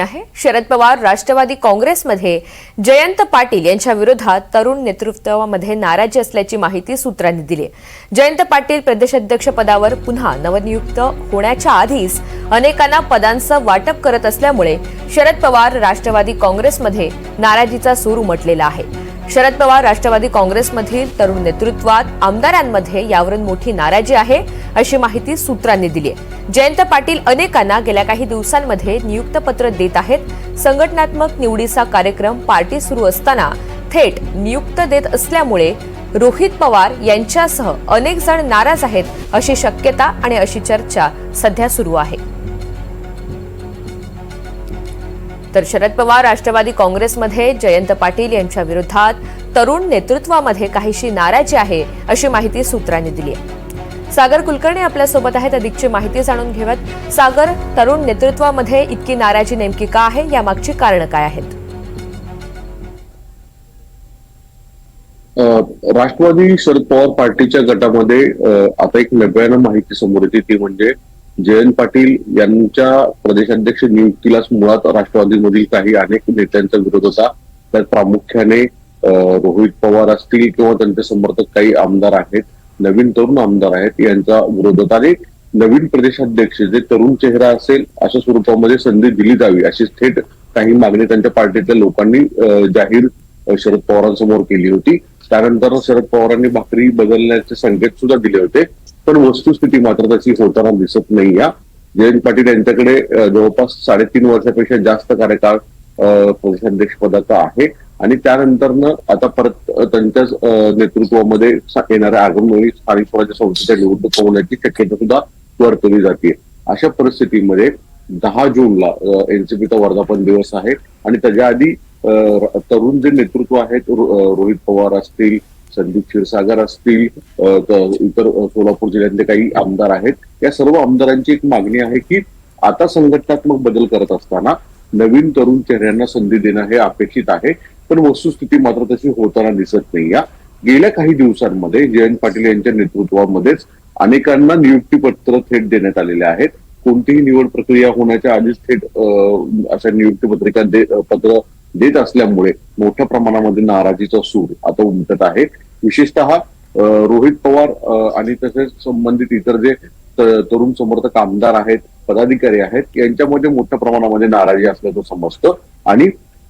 आहे. शरद पवार राष्ट्रवादी काँग्रेसमध्ये जयंत पाटील यांच्या विरोधात तरुण नेतृत्वामध्ये नाराजी असल्याची माहिती सूत्रांनी दिली. जयंत पाटील प्रदेशाध्यक्ष पदावर पुन्हा नवनियुक्त होण्याच्या आधीच अनेकांना पदांचं वाटप करत असल्यामुळे शरद पवार राष्ट्रवादी काँग्रेसमध्ये नाराजीचा सूर उमटलेला आहे. शरद पवार राष्ट्रवादी काँग्रेसमधील तरुण नेतृत्वात आमदारांमध्ये यावरून मोठी नाराजी आहे अशी माहिती सूत्रांनी दिली आहे जयंत पाटील अनेकांना गेल्या काही दिवसांमध्ये नियुक्त पत्र देत आहेत. संघटनात्मक निवडीचा कार्यक्रम पार्टी सुरू असताना थेट नियुक्त देत असल्यामुळे रोहित पवार यांच्यासह अनेक जण नाराज आहेत अशी शक्यता आणि अशी चर्चा सध्या सुरू आहे. तर शरद पवार राष्ट्रवादी काँग्रेसमध्ये जयंत पाटील यांच्या विरोधात तरुण नेतृत्वामध्ये काहीशी नाराजी आहे अशी माहिती सूत्रांनी दिली आहे. सागर कुलकर्णी आपल्यासोबत आहेत अधिकची माहिती जाणून घेऊयात. सागर तरुण नेतृत्वामध्ये इतकी नाराजी नेमकी का आहे? यामागची कारणं काय आहेत? राष्ट्रवादी शरद पवार पार्टीच्या गटामध्ये आता एक नव्यानं माहिती समोर येते ती म्हणजे जयंत पाटील यांच्या प्रदेशाध्यक्ष नियुक्तीलाच मुळात राष्ट्रवादीमधील काही अनेक नेत्यांचा विरोध होता. त्यात प्रामुख्याने रोहित पवार असतील किंवा त्यांचे समर्थक काही आमदार आहेत नवीन तरुण आमदार आहेत यांचा विरोध होता. आणि नवीन प्रदेशाध्यक्ष जे तरुण चेहरा असेल अशा स्वरूपामध्ये संधी दिली जावी अशी थेट काही मागणी त्यांच्या पार्टीतल्या लोकांनी जाहीर शरद पवारांसमोर केली होती. त्यानंतर शरद पवारांनी भाकरी बदलण्याचे संकेत सुद्धा दिले होते. पण वस्तुस्थिती मात्र त्याची होताना दिसत नाही या जयंत पाटील यांच्याकडे जवळपास साडेतीन वर्षापेक्षा जास्त कार्यकाळ प्रदेशाध्यक्ष पदाचा आहे. आणि त्यानंतरनं आता परत त्यांच्या त्यांच्याच नेतृत्वामध्ये येणाऱ्या आगामी स्थानिक स्वराज्य संस्थेच्या निवडणूक होण्याची शक्यता सुद्धा वर्तवली जाते अशा परिस्थितीमध्ये दहा जूनला एनसीपीचा वर्धापन दिवस आहे. आणि त्याच्या आधी तरुण जे नेतृत्व आहेत रोहित पवार असतील संदीप क्षीरसागर असतील इतर सोलापूर जिल्ह्यातले काही आमदार आहेत. या सर्व आमदारांची एक मागणी आहे की आता संघटनात्मक बदल करत असताना नवीन तरुण चेहऱ्यांना संधी देणं हे अपेक्षित आहे. पण वस्तुस्थिती मात्र तशी होताना दिसत नाही या गेल्या काही दिवसांमध्ये जयंत पाटील यांच्या नेतृत्वामध्येच अनेकांना नियुक्तीपत्र थेट देण्यात आलेले आहेत. कोणतीही निवड प्रक्रिया होण्याच्या आधीच थेट अशा नियुक्ती पत्रिका दे पत्र देत असल्यामुळे मोठ्या प्रमाणामध्ये नाराजीचा सूर आता उमटत आहे. विशेषतः रोहित पवार आणि तसेच संबंधित इतर जे तरुण समर्थक आमदार आहेत पदाधिकारी आहेत यांच्यामध्ये मोठ्या प्रमाणामध्ये नाराजी असल्याचं समजतं. आणि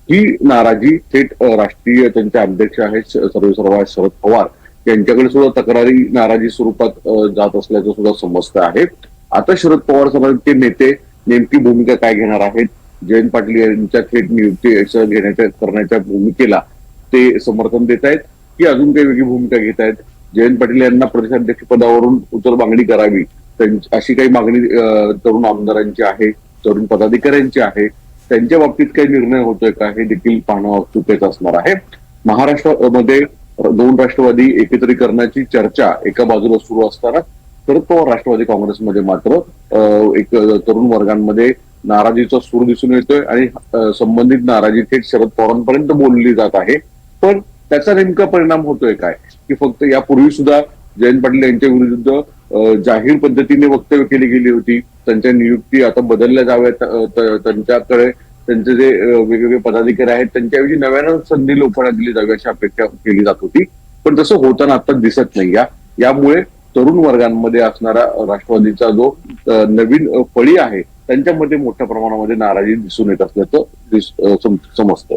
ही नाराजी थेट राष्ट्रीय त्यांचे अध्यक्ष आहेत सर्व शरद पवार यांच्याकडे सुद्धा तक्रारी नाराजी स्वरूपात जात असल्याचं सुद्धा समजतं आहे. आता शरद पवार समाजाचे नेते नेमकी भूमिका काय घेणार आहेत? जयंत पाटील यांच्या थेट नियुक्ती घेण्याच्या करण्याच्या भूमिकेला ते समर्थन देत आहेत की अजून काही वेगळी भूमिका घेत आहेत. जयंत पाटील यांना प्रदेशाध्यक्ष पदावरून उचल मागणी करावी. अशी काही मागणी तरुण आमदारांची आहे तरुण पदाधिकाऱ्यांची आहे. त्यांच्या बाबतीत काही निर्णय होतोय का हे देखील पाहणं चुकीचं असणार आहे. महाराष्ट्रामध्ये दोन राष्ट्रवादी एकत्रीकरणाची चर्चा एका बाजूला सुरू असताना शरद पवार राष्ट्रवादी काँग्रेसमध्ये मात्र एक तरुण वर्गांमध्ये नाराजीचा सूर दिसून येतोय आणि संबंधित नाराजी थेट शरद पवारांपर्यंत बोलली जात आहे. पण त्याचा नेमका परिणाम होतोय काय? की फक्त यापूर्वी सुद्धा जयंत पाटील यांच्या विरुद्ध जाहीर पद्धतीने वक्तव्य केली गेली होती. त्यांच्या नियुक्ती आता बदलल्या जाव्यात त्यांच्याकडे त्यांचे जे वेगवेगळे पदाधिकारी आहेत त्यांच्याऐवजी नव्यानं संधी लोकांना दिली जावी अशी अपेक्षा केली जात होती. पण तसं होताना आता दिसत नाही. या यामुळे तरुण वर्गांमध्ये असणारा राष्ट्रवादीचा जो नवीन फळी आहे त्यांच्यामध्ये मोठ्या प्रमाणामध्ये नाराजी दिसून येत असल्याचं समजतं.